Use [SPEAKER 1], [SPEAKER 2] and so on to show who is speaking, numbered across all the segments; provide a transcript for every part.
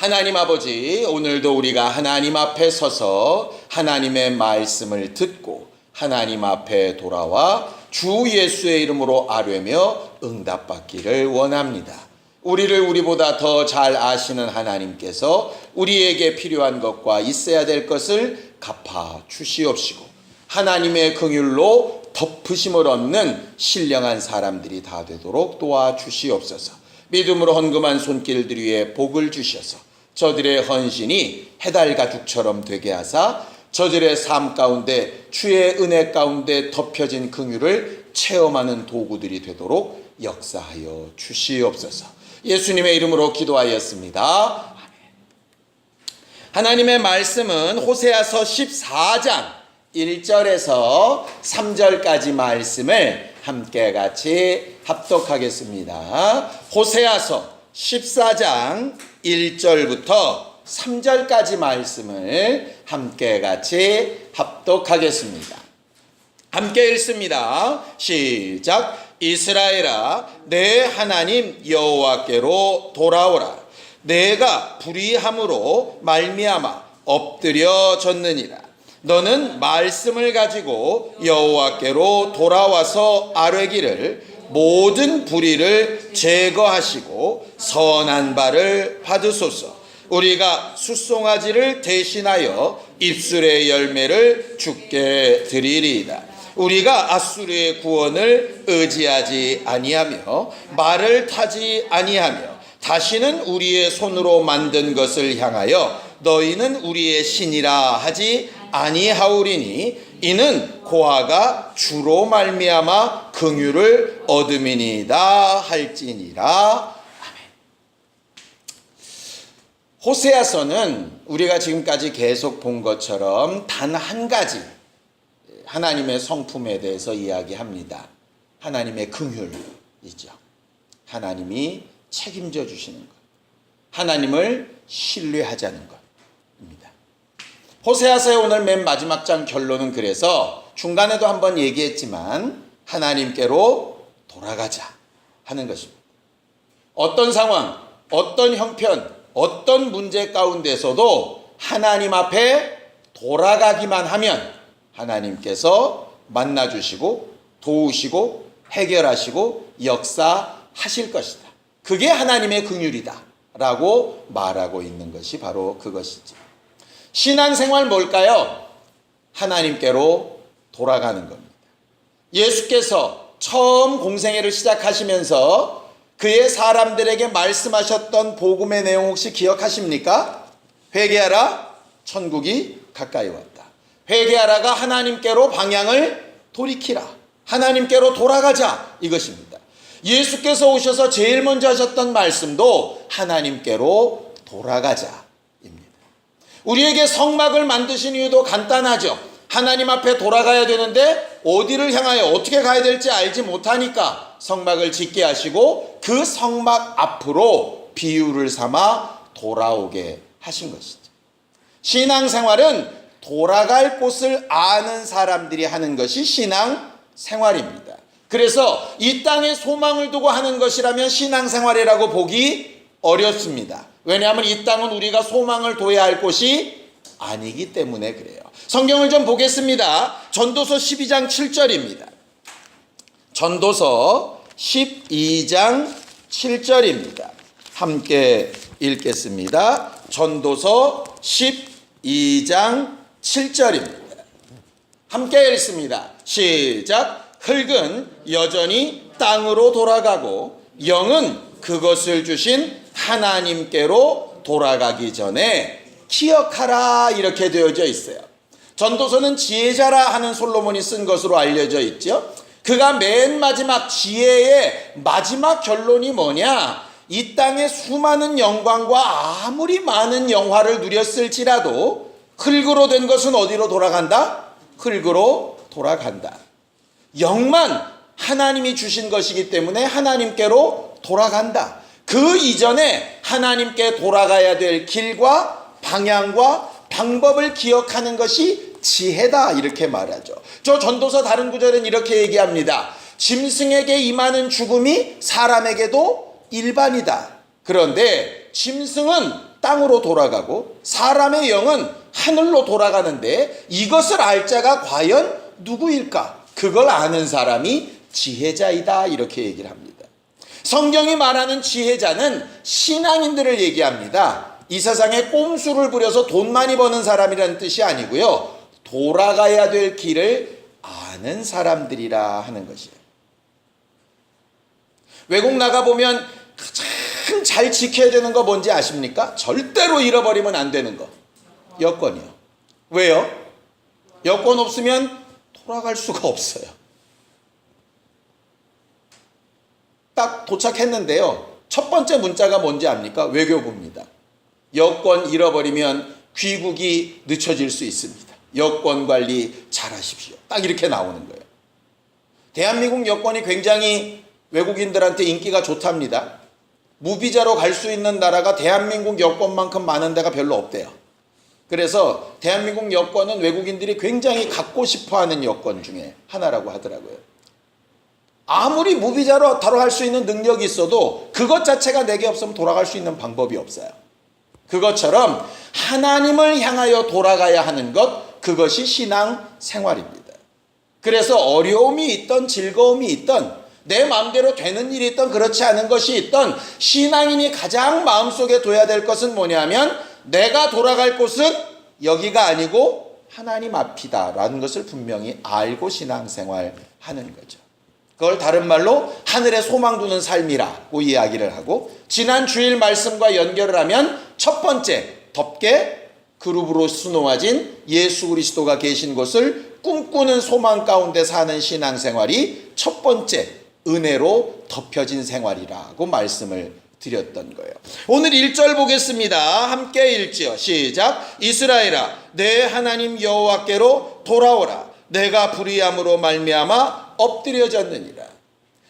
[SPEAKER 1] 하나님 아버지, 오늘도 우리가 하나님 앞에 서서 하나님의 말씀을 듣고 하나님 앞에 돌아와 주 예수의 이름으로 아뢰며 응답받기를 원합니다. 우리를 우리보다 더 잘 아시는 하나님께서 우리에게 필요한 것과 있어야 될 것을 갚아 주시옵시고 하나님의 긍휼로 덮으심을 얻는 신령한 사람들이 다 되도록 도와 주시옵소서. 믿음으로 헌금한 손길들 위에 복을 주셔서 저들의 헌신이 해달 가죽처럼 되게 하사 저들의 삶 가운데 주의 은혜 가운데 덮여진 긍휼을 체험하는 도구들이 되도록 역사하여 주시옵소서. 예수님의 이름으로 기도하였습니다. 하나님의 말씀은 호세아서 14장 1절에서 3절까지 말씀을 함께 같이 합독하겠습니다. 호세아서 14장 1절부터 3절까지 말씀을 함께 같이 합독하겠습니다. 함께 읽습니다. 시작. 이스라엘아, 내 하나님 여호와께로 돌아오라. 내가 불의함으로 말미암아 엎드려졌느니라. 너는 말씀을 가지고 여호와께로 돌아와서 아뢰기를 모든 불의를 제거하시고 선한 바를 받으소서. 우리가 숫송아지를 대신하여 입술의 열매를 죽게 드리리이다. 우리가 아수르의 구원을 의지하지 아니하며 말을 타지 아니하며 다시는 우리의 손으로 만든 것을 향하여 너희는 우리의 신이라 하지 아니하오리니 이는 고아가 주로 말미암아 긍휼을 얻음이니이다 할지니라 호세아서는 우리가 지금까지 계속 본 것처럼 단 한 가지 하나님의 성품에 대해서 이야기합니다. 하나님의 긍휼이죠. 하나님이 책임져 주시는 것. 하나님을 신뢰하자는 것입니다. 호세아서의 오늘 맨 마지막 장 결론은 그래서 중간에도 한번 얘기했지만 하나님께로 돌아가자 하는 것입니다. 어떤 상황, 어떤 형편, 어떤 문제 가운데서도 하나님 앞에 돌아가기만 하면 하나님께서 만나주시고 도우시고 해결하시고 역사하실 것이다. 그게 하나님의 긍휼이다. 라고 말하고 있는 것이 바로 그것이지. 신앙생활 뭘까요? 하나님께로 돌아가는 겁니다. 예수께서 처음 공생애를 시작하시면서 그의 사람들에게 말씀하셨던 복음의 내용 혹시 기억하십니까? 회개하라, 천국이 가까이 왔다. 회개하라가 하나님께로 방향을 돌이키라. 하나님께로 돌아가자. 이것입니다. 예수께서 오셔서 제일 먼저 하셨던 말씀도 하나님께로 돌아가자입니다. 우리에게 성막을 만드신 이유도 간단하죠. 하나님 앞에 돌아가야 되는데 어디를 향하여 어떻게 가야 될지 알지 못하니까 성막을 짓게 하시고 그 성막 앞으로 비유를 삼아 돌아오게 하신 것이죠. 신앙생활은 돌아갈 곳을 아는 사람들이 하는 것이 신앙 생활입니다. 그래서 이 땅에 소망을 두고 하는 것이라면 신앙생활이라고 보기 어렵습니다. 왜냐하면 이 땅은 우리가 소망을 둬야 할 곳이 아니기 때문에 그래요. 성경을 좀 보겠습니다. 전도서 12장 7절입니다. 전도서 12장 7절입니다. 함께 읽겠습니다. 전도서 12장 7절입니다. 함께 읽습니다. 시작. 흙은 여전히 땅으로 돌아가고 영은 그것을 주신 하나님께로 돌아가기 전에 기억하라 이렇게 되어져 있어요. 전도서는 지혜자라 하는 솔로몬이 쓴 것으로 알려져 있죠. 그가 맨 마지막 지혜의 마지막 결론이 뭐냐? 이 땅의 수많은 영광과 아무리 많은 영화를 누렸을지라도 흙으로 된 것은 어디로 돌아간다? 흙으로 돌아간다. 영만 하나님이 주신 것이기 때문에 하나님께로 돌아간다. 그 이전에 하나님께 돌아가야 될 길과 방향과 방법을 기억하는 것이 지혜다. 이렇게 말하죠. 저 전도서 다른 구절은 이렇게 얘기합니다. 짐승에게 임하는 죽음이 사람에게도 일반이다. 그런데 짐승은 땅으로 돌아가고 사람의 영은 하늘로 돌아가는데 이것을 알 자가 과연 누구일까? 그걸 아는 사람이 지혜자이다 이렇게 얘기를 합니다. 성경이 말하는 지혜자는 신앙인들을 얘기합니다. 이 세상에 꼼수를 부려서 돈 많이 버는 사람이라는 뜻이 아니고요. 돌아가야 될 길을 아는 사람들이라 하는 것이에요. 외국 나가 보면 가장 잘 지켜야 되는 거 뭔지 아십니까? 절대로 잃어버리면 안 되는 거. 여권이요. 왜요? 여권 없으면 돌아갈 수가 없어요. 딱 도착했는데요. 첫 번째 문자가 뭔지 압니까? 외교부입니다. 여권 잃어버리면 귀국이 늦춰질 수 있습니다. 여권 관리 잘 하십시오. 딱 이렇게 나오는 거예요. 대한민국 여권이 굉장히 외국인들한테 인기가 좋답니다. 무비자로 갈 수 있는 나라가 대한민국 여권만큼 많은 데가 별로 없대요. 그래서 대한민국 여권은 외국인들이 굉장히 갖고 싶어 하는 여권 중에 하나라고 하더라고요. 아무리 무비자로 다뤄할 수 있는 능력이 있어도 그것 자체가 내게 없으면 돌아갈 수 있는 방법이 없어요. 그것처럼 하나님을 향하여 돌아가야 하는 것, 그것이 신앙 생활입니다. 그래서 어려움이 있던 즐거움이 있던 내 마음대로 되는 일이 있던 그렇지 않은 것이 있던 신앙인이 가장 마음속에 둬야 될 것은 뭐냐면 내가 돌아갈 곳은 여기가 아니고 하나님 앞이다라는 것을 분명히 알고 신앙생활 하는 거죠. 그걸 다른 말로 하늘에 소망 두는 삶이라고 이야기를 하고 지난 주일 말씀과 연결을 하면 첫 번째 덥게 그룹으로 수놓아진 예수 그리스도가 계신 곳을 꿈꾸는 소망 가운데 사는 신앙생활이 첫 번째 은혜로 덮여진 생활이라고 말씀을 드렸던 거예요. 오늘 1절 보겠습니다. 함께 읽지요. 시작. 이스라엘아 내 하나님 여호와께로 돌아오라. 내가 불의함으로 말미암아 엎드려졌느니라.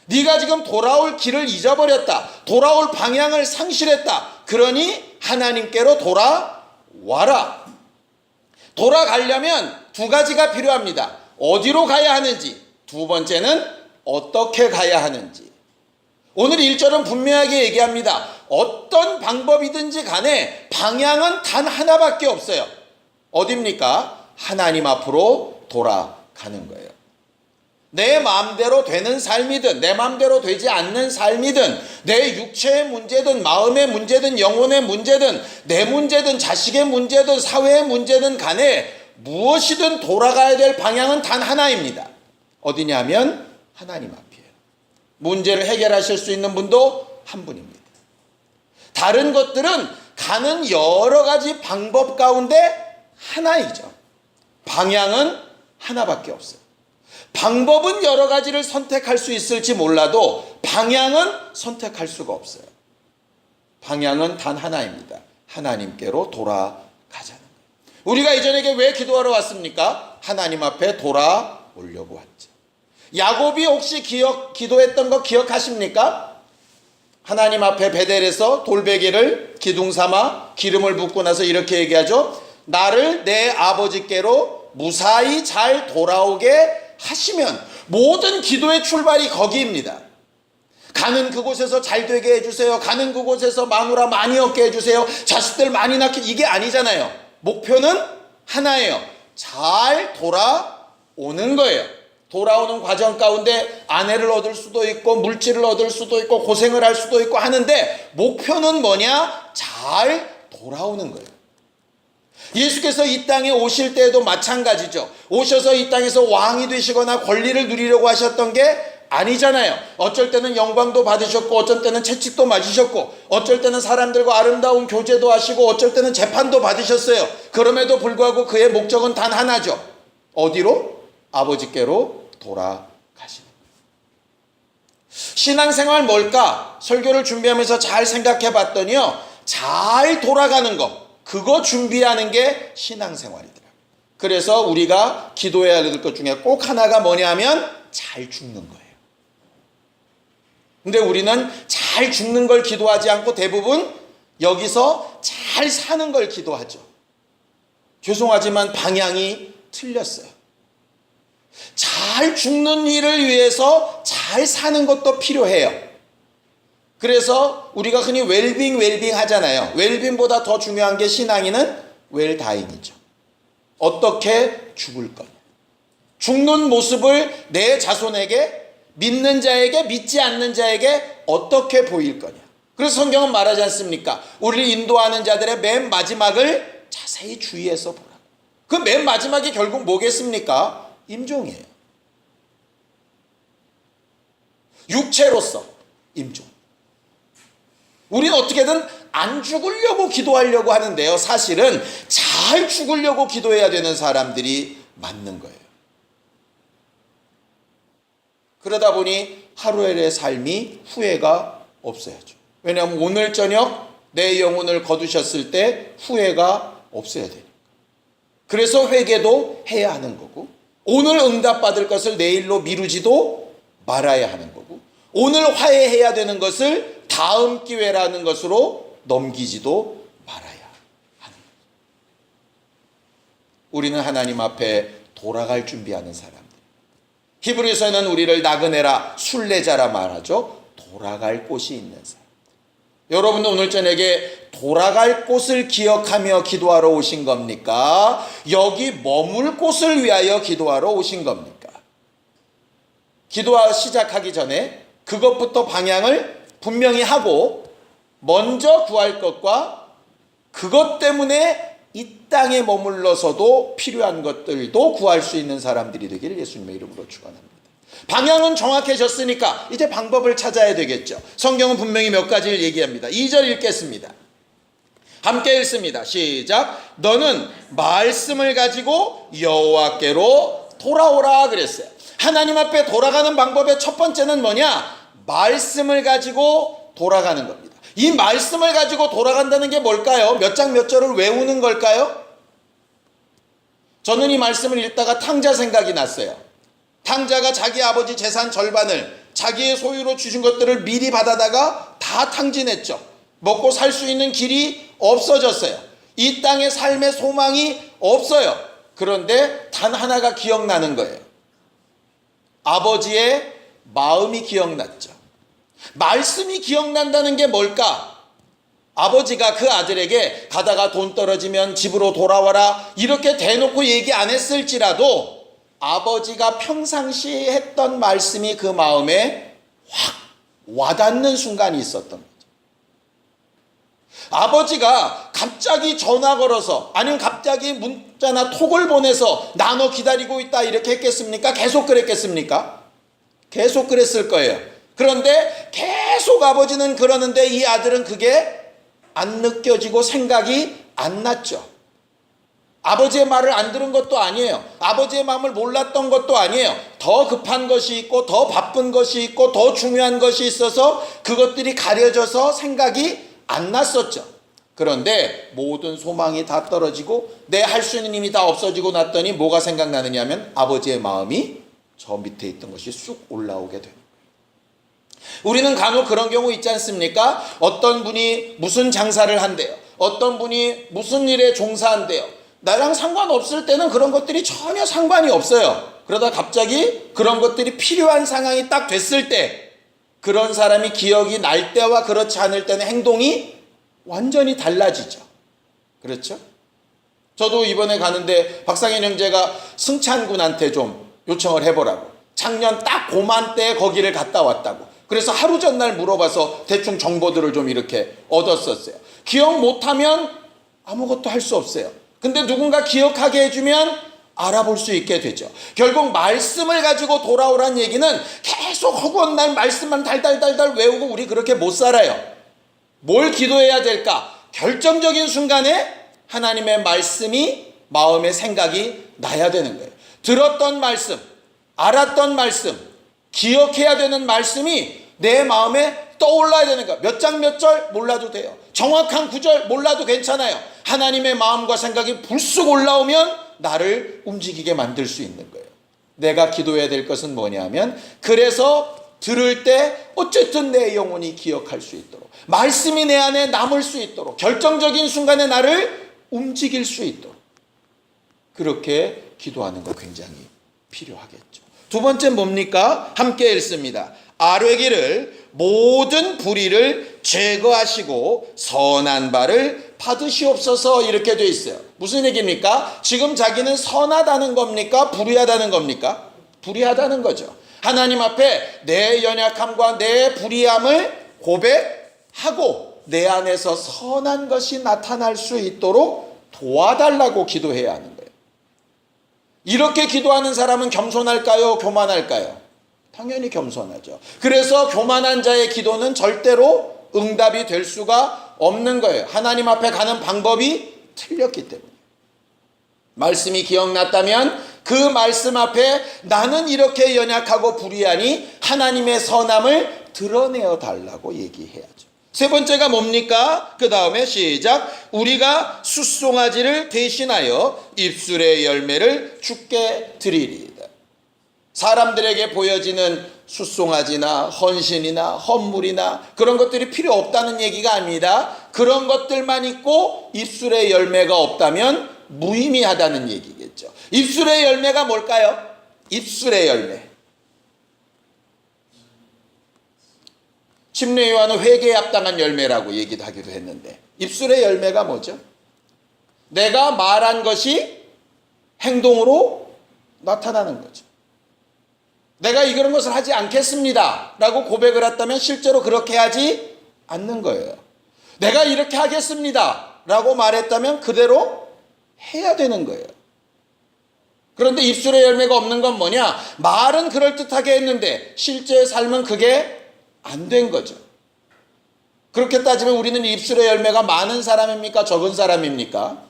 [SPEAKER 1] 네가 지금 돌아올 길을 잊어버렸다. 돌아올 방향을 상실했다. 그러니 하나님께로 돌아와라. 돌아가려면 두 가지가 필요합니다. 어디로 가야 하는지, 두 번째는 어떻게 가야 하는지. 오늘 1절은 분명하게 얘기합니다. 어떤 방법이든지 간에 방향은 단 하나밖에 없어요. 어딥니까? 하나님 앞으로 돌아가는 거예요. 내 마음대로 되는 삶이든 내 마음대로 되지 않는 삶이든 내 육체의 문제든 마음의 문제든 영혼의 문제든 내 문제든 자식의 문제든 사회의 문제든 간에 무엇이든 돌아가야 될 방향은 단 하나입니다. 어디냐면 하나님 앞이에요. 문제를 해결하실 수 있는 분도 한 분입니다. 다른 것들은 가는 여러 가지 방법 가운데 하나이죠. 방향은 하나밖에 없어요. 방법은 여러 가지를 선택할 수 있을지 몰라도 방향은 선택할 수가 없어요. 방향은 단 하나입니다. 하나님께로 돌아가자는 거예요. 우리가 이전에게 왜 기도하러 왔습니까? 하나님 앞에 돌아오려고 왔죠. 야곱이 혹시 기억, 기도했던 거 기억하십니까? 하나님 앞에 베델에서 돌베개를 기둥 삼아 기름을 붓고 나서 이렇게 얘기하죠. 나를 내 아버지께로 무사히 잘 돌아오게 하시면 모든 기도의 출발이 거기입니다. 가는 그곳에서 잘 되게 해주세요. 가는 그곳에서 마누라 많이 얻게 해주세요. 자식들 많이 낳게 이게 아니잖아요. 목표는 하나예요. 잘 돌아오는 거예요. 돌아오는 과정 가운데 아내를 얻을 수도 있고 물질을 얻을 수도 있고 고생을 할 수도 있고 하는데 목표는 뭐냐? 잘 돌아오는 거예요. 예수께서 이 땅에 오실 때에도 마찬가지죠. 오셔서 이 땅에서 왕이 되시거나 권리를 누리려고 하셨던 게 아니잖아요. 어쩔 때는 영광도 받으셨고, 어쩔 때는 채찍도 맞으셨고, 어쩔 때는 사람들과 아름다운 교제도 하시고, 어쩔 때는 재판도 받으셨어요. 그럼에도 불구하고 그의 목적은 단 하나죠. 어디로? 아버지께로 돌아가시는. 신앙생활 뭘까? 설교를 준비하면서 잘 생각해 봤더니요. 잘 돌아가는 것. 그거 준비하는 게 신앙생활이더라고요. 그래서 우리가 기도해야 될 것 중에 꼭 하나가 뭐냐면 잘 죽는 거예요. 근데 우리는 잘 죽는 걸 기도하지 않고 대부분 여기서 잘 사는 걸 기도하죠. 죄송하지만 방향이 틀렸어요. 잘 죽는 일을 위해서 잘 사는 것도 필요해요. 그래서 우리가 흔히 웰빙 웰빙 하잖아요. 웰빙보다 더 중요한 게 신앙인은 웰다잉이죠. 어떻게 죽을 거냐. 죽는 모습을 내 자손에게 믿는 자에게 믿지 않는 자에게 어떻게 보일 거냐. 그래서 성경은 말하지 않습니까? 우리를 인도하는 자들의 맨 마지막을 자세히 주의해서 보라. 그 맨 마지막이 결국 뭐겠습니까? 임종이에요. 육체로서 임종. 우리는 어떻게든 안 죽으려고 기도하려고 하는데요. 사실은 잘 죽으려고 기도해야 되는 사람들이 맞는 거예요. 그러다 보니 하루의 삶이 후회가 없어야죠. 왜냐하면 오늘 저녁 내 영혼을 거두셨을 때 후회가 없어야 되니까. 그래서 회개도 해야 하는 거고, 오늘 응답받을 것을 내일로 미루지도 말아야 하는 거고, 오늘 화해해야 되는 것을 다음 기회라는 것으로 넘기지도 말아야 하는. 우리는 하나님 앞에 돌아갈 준비하는 사람들. 히브리서는 우리를 나그네라 순례자라 말하죠. 돌아갈 곳이 있는 사람. 여러분도 오늘 저녁에 돌아갈 곳을 기억하며 기도하러 오신 겁니까? 여기 머물 곳을 위하여 기도하러 오신 겁니까? 기도하 시작하기 전에 그것부터 방향을 분명히 하고 먼저 구할 것과 그것 때문에 이 땅에 머물러서도 필요한 것들도 구할 수 있는 사람들이 되기를 예수님의 이름으로 축원합니다. 방향은 정확해졌으니까 이제 방법을 찾아야 되겠죠. 성경은 분명히 몇 가지를 얘기합니다. 2절 읽겠습니다. 함께 읽습니다. 시작. 너는 말씀을 가지고 여호와께로 돌아오라 그랬어요. 하나님 앞에 돌아가는 방법의 첫 번째는 뭐냐? 말씀을 가지고 돌아가는 겁니다. 이 말씀을 가지고 돌아간다는 게 뭘까요? 몇 장 몇 절을 외우는 걸까요? 저는 이 말씀을 읽다가 탕자 생각이 났어요. 탕자가 자기 아버지 재산 절반을 자기의 소유로 주신 것들을 미리 받아다가 다 탕진했죠. 먹고 살 수 있는 길이 없어졌어요. 이 땅의 삶의 소망이 없어요. 그런데 단 하나가 기억나는 거예요. 아버지의 마음이 기억났죠. 말씀이 기억난다는 게 뭘까? 아버지가 그 아들에게 가다가 돈 떨어지면 집으로 돌아와라 이렇게 대놓고 얘기 안 했을지라도 아버지가 평상시 했던 말씀이 그 마음에 확 와닿는 순간이 있었던 거죠. 아버지가 갑자기 전화 걸어서 아니면 갑자기 문자나 톡을 보내서 나너 기다리고 있다 이렇게 했겠습니까? 계속 그랬겠습니까? 계속 그랬을 거예요. 그런데 계속 아버지는 그러는데 이 아들은 그게 안 느껴지고 생각이 안 났죠. 아버지의 말을 안 들은 것도 아니에요. 아버지의 마음을 몰랐던 것도 아니에요. 더 급한 것이 있고, 더 바쁜 것이 있고, 더 중요한 것이 있어서 그것들이 가려져서 생각이 안 났었죠. 그런데 모든 소망이 다 떨어지고 내 할 수 있는 힘이 다 없어지고 났더니 뭐가 생각나느냐 하면 아버지의 마음이 저 밑에 있던 것이 쑥 올라오게 됩니다. 우리는 간혹 그런 경우 있지 않습니까? 어떤 분이 무슨 장사를 한대요. 어떤 분이 무슨 일에 종사한대요. 나랑 상관없을 때는 그런 것들이 전혀 상관이 없어요. 그러다 갑자기 그런 것들이 필요한 상황이 딱 됐을 때 그런 사람이 기억이 날 때와 그렇지 않을 때는 행동이 완전히 달라지죠. 그렇죠? 저도 이번에 가는데 박상현 형제가 승찬군한테 좀 요청을 해보라고. 작년 딱 고만 때 거기를 갔다 왔다고. 그래서 하루 전날 물어봐서 대충 정보들을 좀 이렇게 얻었었어요. 기억 못하면 아무것도 할 수 없어요. 근데 누군가 기억하게 해주면 알아볼 수 있게 되죠. 결국 말씀을 가지고 돌아오란 얘기는 계속 허구한 날 말씀만 달달달달 외우고 우리 그렇게 못 살아요. 뭘 기도해야 될까? 결정적인 순간에 하나님의 말씀이 마음의 생각이 나야 되는 거예요. 들었던 말씀, 알았던 말씀, 기억해야 되는 말씀이 내 마음에 떠올라야 되는 거야. 몇 장 몇 절 몰라도 돼요. 정확한 구절 몰라도 괜찮아요. 하나님의 마음과 생각이 불쑥 올라오면 나를 움직이게 만들 수 있는 거예요. 내가 기도해야 될 것은 뭐냐면 그래서 들을 때 어쨌든 내 영혼이 기억할 수 있도록 말씀이 내 안에 남을 수 있도록 결정적인 순간에 나를 움직일 수 있도록 그렇게 기도하는 거 굉장히 필요하겠죠. 두 번째 뭡니까? 함께 읽습니다. 아뢰기를 모든 불의를 제거하시고 선한 바를 받으시옵소서 이렇게 돼 있어요. 무슨 얘기입니까? 지금 자기는 선하다는 겁니까? 불의하다는 겁니까? 불의하다는 거죠. 하나님 앞에 내 연약함과 내 불의함을 고백하고 내 안에서 선한 것이 나타날 수 있도록 도와달라고 기도해야 하는 거예요. 이렇게 기도하는 사람은 겸손할까요? 교만할까요? 당연히 겸손하죠. 그래서 교만한 자의 기도는 절대로 응답이 될 수가 없는 거예요. 하나님 앞에 가는 방법이 틀렸기 때문에. 말씀이 기억났다면 그 말씀 앞에 나는 이렇게 연약하고 불의하니 하나님의 선함을 드러내어 달라고 얘기해야죠. 세 번째가 뭡니까? 그 다음에 시작. 우리가 숫송아지를 대신하여 입술의 열매를 죽게 드리리이다. 사람들에게 보여지는 숫송아지나 헌신이나 헌물이나 그런 것들이 필요 없다는 얘기가 아닙니다. 그런 것들만 있고 입술의 열매가 없다면 무의미하다는 얘기겠죠. 입술의 열매가 뭘까요? 입술의 열매. 침례 요한은 회개에 합당한 열매라고 얘기도 하기도 했는데 입술의 열매가 뭐죠? 내가 말한 것이 행동으로 나타나는 거죠. 내가 이런 것을 하지 않겠습니다. 라고 고백을 했다면 실제로 그렇게 하지 않는 거예요. 내가 이렇게 하겠습니다. 라고 말했다면 그대로 해야 되는 거예요. 그런데 입술의 열매가 없는 건 뭐냐? 말은 그럴듯하게 했는데 실제 삶은 그게 안 된 거죠. 그렇게 따지면 우리는 입술의 열매가 많은 사람입니까? 적은 사람입니까?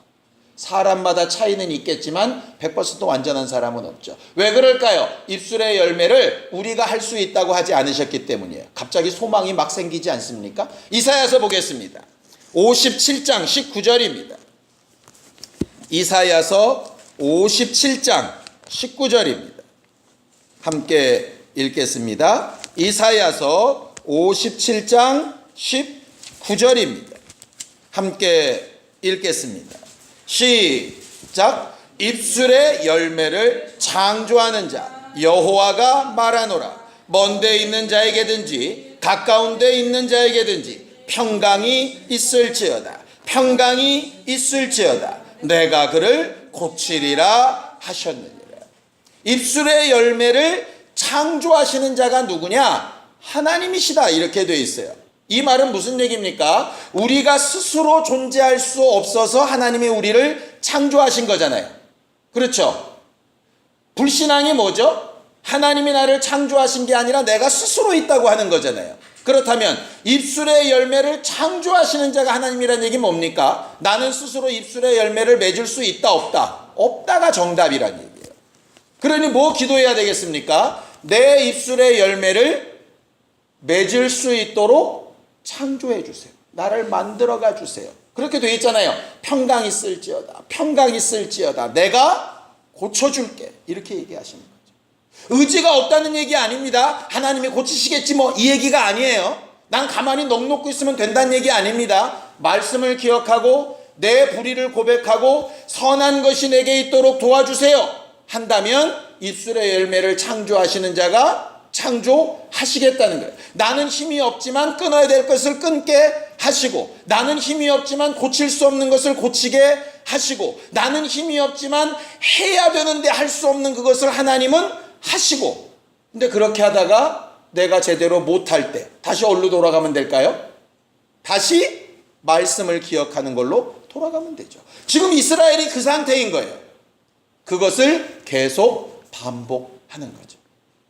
[SPEAKER 1] 사람마다 차이는 있겠지만 100% 완전한 사람은 없죠. 왜 그럴까요? 입술의 열매를 우리가 할 수 있다고 하지 않으셨기 때문이에요. 갑자기 소망이 막 생기지 않습니까? 이사야서 보겠습니다. 57장 19절입니다. 이사야서 57장 19절입니다. 함께 읽겠습니다. 이사야서 57장 19절입니다. 함께 읽겠습니다. 시작. 입술의 열매를 창조하는 자 여호와가 말하노라. 먼데 있는 자에게든지 가까운 데 있는 자에게든지 평강이 있을지어다. 평강이 있을지어다. 내가 그를 고치리라 하셨느니라. 입술의 열매를 창조하시는 자가 누구냐? 하나님이시다. 이렇게 되어 있어요. 이 말은 무슨 얘기입니까? 우리가 스스로 존재할 수 없어서 하나님이 우리를 창조하신 거잖아요. 그렇죠? 불신앙이 뭐죠? 하나님이 나를 창조하신 게 아니라 내가 스스로 있다고 하는 거잖아요. 그렇다면 입술의 열매를 창조하시는 자가 하나님이라는 얘기 뭡니까? 나는 스스로 입술의 열매를 맺을 수 있다 없다. 없다가 정답이란 얘기예요. 그러니 뭐 기도해야 되겠습니까? 내 입술의 열매를 맺을 수 있도록 창조해 주세요. 나를 만들어가 주세요. 그렇게 돼 있잖아요. 평강 있을지어다. 평강 있을지어다. 내가 고쳐줄게. 이렇게 얘기하시는 거죠. 의지가 없다는 얘기 아닙니다. 하나님이 고치시겠지 뭐 이 얘기가 아니에요. 난 가만히 넋 놓고 있으면 된다는 얘기 아닙니다. 말씀을 기억하고 내 불의를 고백하고 선한 것이 내게 있도록 도와주세요. 한다면 입술의 열매를 창조하시는 자가 창조하시겠다는 거예요. 나는 힘이 없지만 끊어야 될 것을 끊게 하시고, 나는 힘이 없지만 고칠 수 없는 것을 고치게 하시고, 나는 힘이 없지만 해야 되는데 할 수 없는 그것을 하나님은 하시고, 근데 그렇게 하다가 내가 제대로 못할 때 다시 어디로 돌아가면 될까요? 다시 말씀을 기억하는 걸로 돌아가면 되죠. 지금 이스라엘이 그 상태인 거예요. 그것을 계속 반복하는 거죠.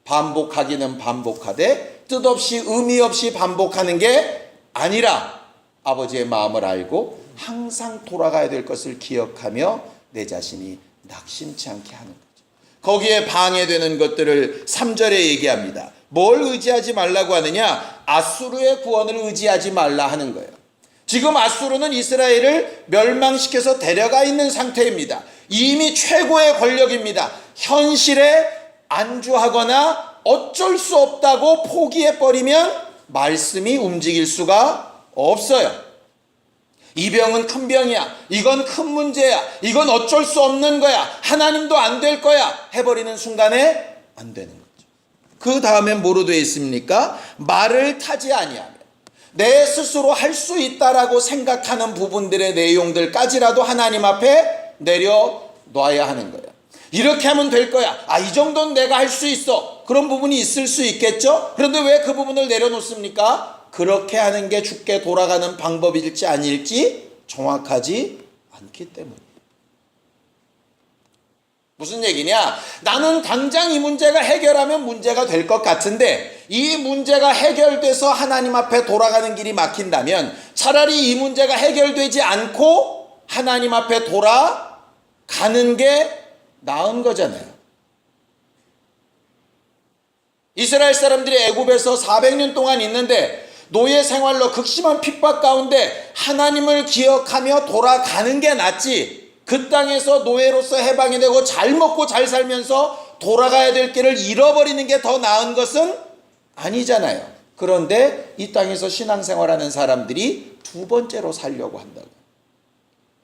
[SPEAKER 1] 반복하기는 반복하되 뜻없이 의미 없이 반복하는 게 아니라 아버지의 마음을 알고 항상 돌아가야 될 것을 기억하며 내 자신이 낙심치 않게 하는 거죠. 거기에 방해되는 것들을 3절에 얘기합니다. 뭘 의지하지 말라고 하느냐? 아수르의 구원을 의지하지 말라 하는 거예요. 지금 아수르는 이스라엘을 멸망시켜서 데려가 있는 상태입니다. 이미 최고의 권력입니다. 현실에 안주하거나 어쩔 수 없다고 포기해버리면 말씀이 움직일 수가 없어요. 이 병은 큰 병이야. 이건 큰 문제야. 이건 어쩔 수 없는 거야. 하나님도 안 될 거야. 해버리는 순간에 안 되는 거죠. 그 다음엔 뭐로 되어 있습니까? 말을 타지 아니하면 내 스스로 할 수 있다라고 생각하는 부분들의 내용들까지라도 하나님 앞에 내려 놔야 하는 거예요. 이렇게 하면 될 거야. 아, 이 정도는 내가 할 수 있어. 그런 부분이 있을 수 있겠죠? 그런데 왜 그 부분을 내려놓습니까? 그렇게 하는 게 죽게 돌아가는 방법일지 아닐지 정확하지 않기 때문에. 무슨 얘기냐? 나는 당장 이 문제가 해결하면 문제가 될 것 같은데 이 문제가 해결돼서 하나님 앞에 돌아가는 길이 막힌다면 차라리 이 문제가 해결되지 않고 하나님 앞에 돌아가는 게 나은 거잖아요. 이스라엘 사람들이 애굽에서 400년 동안 있는데 노예 생활로 극심한 핍박 가운데 하나님을 기억하며 돌아가는 게 낫지. 그 땅에서 노예로서 해방이 되고 잘 먹고 잘 살면서 돌아가야 될 길을 잃어버리는 게 더 나은 것은 아니잖아요. 그런데 이 땅에서 신앙생활하는 사람들이 두 번째로 살려고 한다고.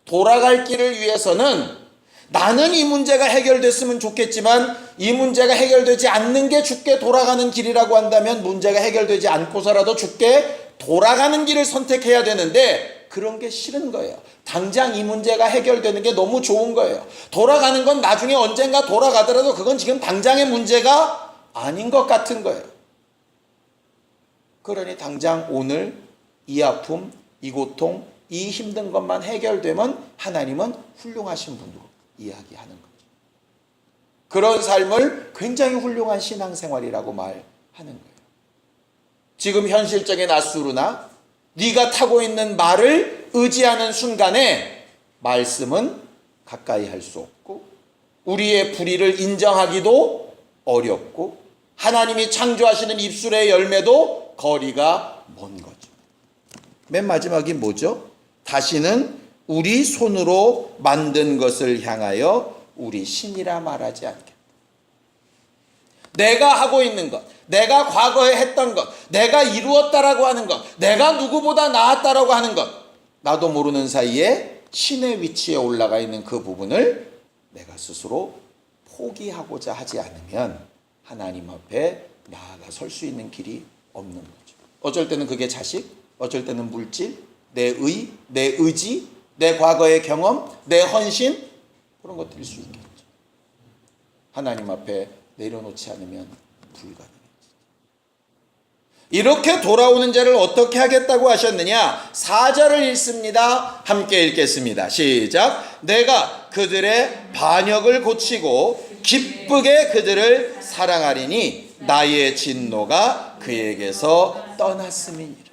[SPEAKER 1] 돌아갈 길을 위해서는 나는 이 문제가 해결됐으면 좋겠지만 이 문제가 해결되지 않는 게 죽게 돌아가는 길이라고 한다면 문제가 해결되지 않고서라도 죽게 돌아가는 길을 선택해야 되는데 그런 게 싫은 거예요. 당장 이 문제가 해결되는 게 너무 좋은 거예요. 돌아가는 건 나중에 언젠가 돌아가더라도 그건 지금 당장의 문제가 아닌 것 같은 거예요. 그러니 당장 오늘 이 아픔, 이 고통, 이 힘든 것만 해결되면 하나님은 훌륭하신 분으로 이야기하는 거죠. 그런 삶을 굉장히 훌륭한 신앙생활이라고 말하는 거예요. 지금 현실적인 아수르나 네가 타고 있는 말을 의지하는 순간에 말씀은 가까이 할 수 없고 우리의 불의를 인정하기도 어렵고 하나님이 창조하시는 입술의 열매도 거리가 먼 거죠. 맨 마지막이 뭐죠? 다시는 우리 손으로 만든 것을 향하여 우리 신이라 말하지 않겠다. 내가 하고 있는 것, 내가 과거에 했던 것, 내가 이루었다라고 하는 것, 내가 누구보다 나았다라고 하는 것, 나도 모르는 사이에 신의 위치에 올라가 있는 그 부분을 내가 스스로 포기하고자 하지 않으면 하나님 앞에 나아가 설 수 있는 길이 없는 거죠. 어쩔 때는 그게 자식, 어쩔 때는 물질, 내 의, 내 의지, 내 과거의 경험, 내 헌신 그런 것들일 수 있겠죠. 하나님 앞에 내려놓지 않으면 불가능해요. 이렇게 돌아오는 자를 어떻게 하겠다고 하셨느냐? 사절을 읽습니다. 함께 읽겠습니다. 시작. 내가 그들의 반역을 고치고 기쁘게 그들을 사랑하리니 나의 진노가 그에게서 떠났음이니라.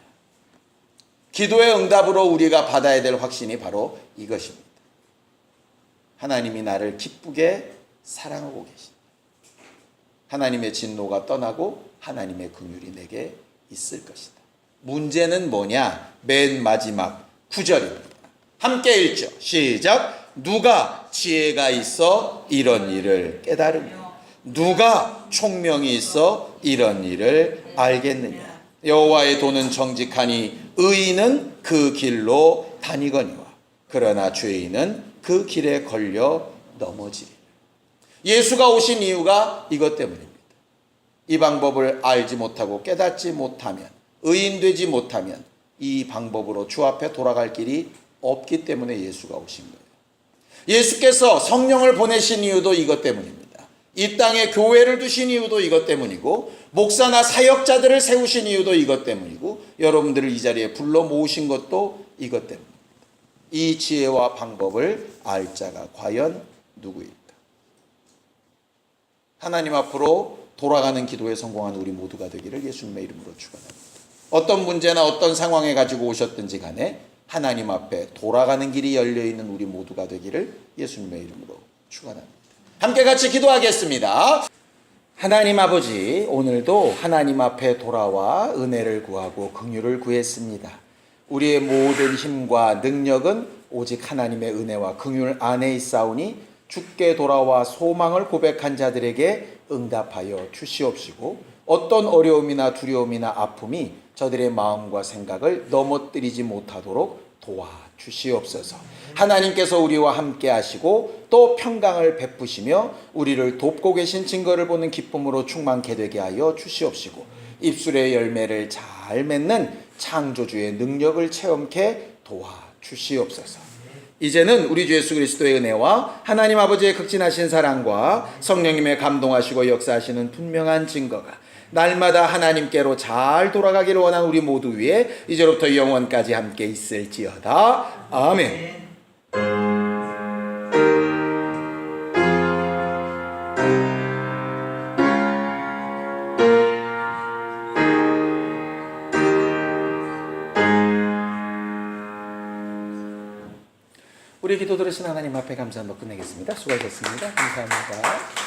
[SPEAKER 1] 기도의 응답으로 우리가 받아야 될 확신이 바로 이것입니다. 하나님이 나를 기쁘게 사랑하고 계신다. 하나님의 진노가 떠나고 하나님의 긍휼이 내게 있을 것이다. 문제는 뭐냐? 맨 마지막 구절입니다. 함께 읽죠. 시작. 누가 지혜가 있어 이런 일을 깨달으며 누가 총명이 있어 이런 일을 알겠느냐? 여호와의 도는 정직하니 의인은 그 길로 다니거니와 그러나 죄인은 그 길에 걸려 넘어지리. 예수가 오신 이유가 이것 때문입니다. 이 방법을 알지 못하고 깨닫지 못하면 의인 되지 못하면 이 방법으로 주 앞에 돌아갈 길이 없기 때문에 예수가 오신 거예요. 예수께서 성령을 보내신 이유도 이것 때문입니다. 이 땅에 교회를 두신 이유도 이것 때문이고 목사나 사역자들을 세우신 이유도 이것 때문이고 여러분들을 이 자리에 불러 모으신 것도 이것 때문입니다. 이 지혜와 방법을 알 자가 과연 누구일까? 하나님 앞으로 돌아가는 기도에 성공한 우리 모두가 되기를 예수님의 이름으로 축원합니다. 어떤 문제나 어떤 상황에 가지고 오셨든지 간에 하나님 앞에 돌아가는 길이 열려 있는 우리 모두가 되기를 예수님의 이름으로 축원합니다. 함께 같이 기도하겠습니다. 하나님 아버지, 오늘도 하나님 앞에 돌아와 은혜를 구하고 긍휼을 구했습니다. 우리의 모든 힘과 능력은 오직 하나님의 은혜와 긍휼 안에 있사오니 죽게 돌아와 소망을 고백한 자들에게 응답하여 주시옵시고 어떤 어려움이나 두려움이나 아픔이 저들의 마음과 생각을 넘어뜨리지 못하도록 도와 주시옵소서. 하나님께서 우리와 함께 하시고 또 평강을 베푸시며 우리를 돕고 계신 증거를 보는 기쁨으로 충만케 되게 하여 주시옵시고 입술의 열매를 잘 맺는 창조주의 능력을 체험케 도와 주시옵소서. 이제는 우리 주 예수 그리스도의 은혜와 하나님 아버지의 극진하신 사랑과 성령님의 감동하시고 역사하시는 분명한 증거가 날마다 하나님께로 잘 돌아가기를 원하는 우리 모두 위에 이제로부터 영원까지 함께 있을지어다. 아멘. 우리 기도 들으신 하나님 앞에 감사 한번 끝내겠습니다. 수고하셨습니다. 감사합니다.